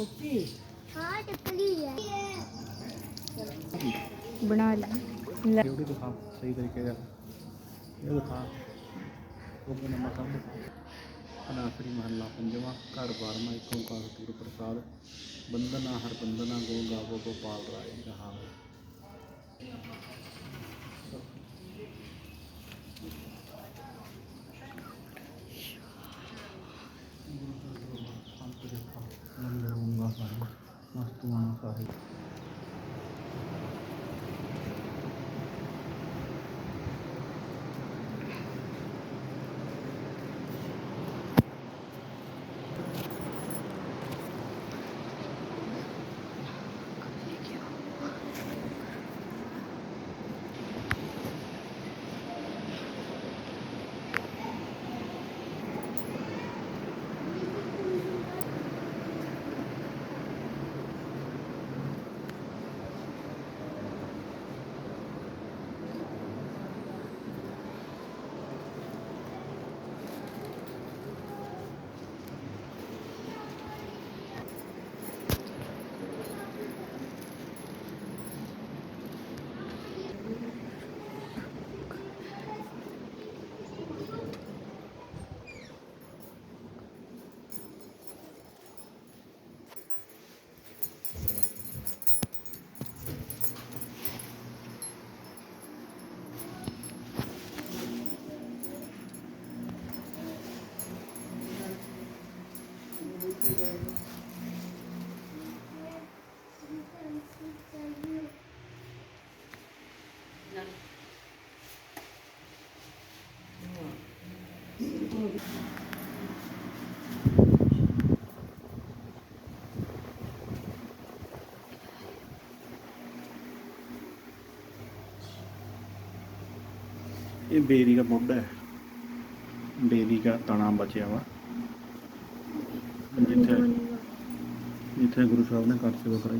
ਸੱਚੀ ਹਾਂ ਟਕਲੀ ਹੈ ਬਣਾ ਲੈ। ਲੈ। ਡਿਊਟੀ ਦਿਖਾ ਸਹੀ ਤਰੀਕੇ ਨਾਲ। ਇਹ ਦਿਖਾ। ਉਹ ਬਣਾ ਮਕਾਨ ਅਨਾਸਰੀ ਮਹੱਲਾ ਪੰਜਵਾਂ ਘਰ ਬਾਰਵਾਂ ਇੱਕ ਓਂਕਾਰ ਸਤਿਗੁਰ ਪ੍ਰਸਾਦ। ਬੰਦਨਾ ਹਰ ਬੰਦਨਾ ਗੋ ਗਾਵੋ ਗੋਪਾਲ ਰਾਏ ਰਹਾ sepatu. ਇਹ ਬੇਰੀ ਦਾ ਮੁੱਢ ਹੈ ਬੇਰੀ ਦਾ ਤਣਾ ਬਚਿਆ ਵਾ ਜਿੱਥੇ ਜਿੱਥੇ ਗੁਰੂ ਸਾਹਿਬ ਨੇ ਕਰ ਸੇਵਾ ਕਰਾਈ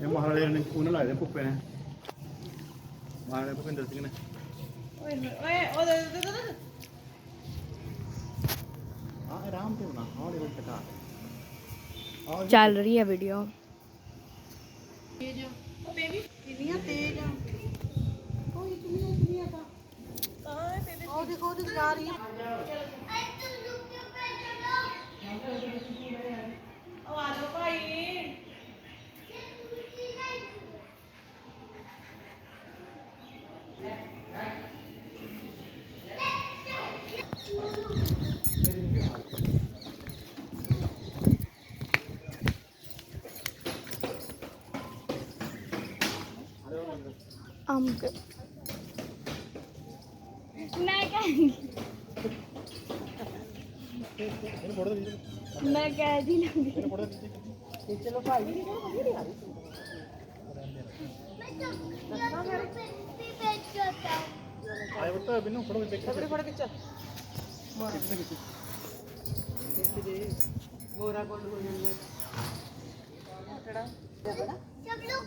ਇਹ ਮਹਾਰਾਜਾ ਨੇ ਉਹਨਾਂ ਲਾਏ ਦੇ ਭੁੱਪੇ ਨੇ। ਮਹਾਰਾਜਾ ਭੁਪਿੰਦਰ ਸਿੰਘ ਨੇ। ਓਏ ਓਏ ਉਹਦੇ ਆ ਆਰਾਮ ਤੇ ਬਣਾ ਹੌਲੀ ਹੌਲੀ ਟਕਾ। ਆ ਚੱਲ ਰਹੀ ਹੈ ਵੀਡੀਓ ਕਿੰਨੀਆਂ ਤੇਜ਼ ਆ। जा रही है आम ਰਹੀ ਆ ਉਹ ਆ ਜਾਓ ਭਾਈ ਅੰਬ ਮੈਂ ਕਹਿੰਦੀ ਮੈਂ ਕਹਿ ਦੀ ਲੰਗੀ ਤੇ ਚਲੋ। ਭਾਈ ਮੈਂ ਤਾਂ ਵੀ ਬੈਠ ਜਾਤਾ ਆਏ ਬਤਾ ਬਿਨੂ ਫੜੋ ਦੇਖ ਫੜ ਫੜ ਕੇ ਚੱਲ ਮਾਰ ਦੇ ਮੋਰਾ ਕੋਲ ਹੋ ਜਾਂਦੀ ਹੈ ਖੜਾ ਸਭ ਲੋਗ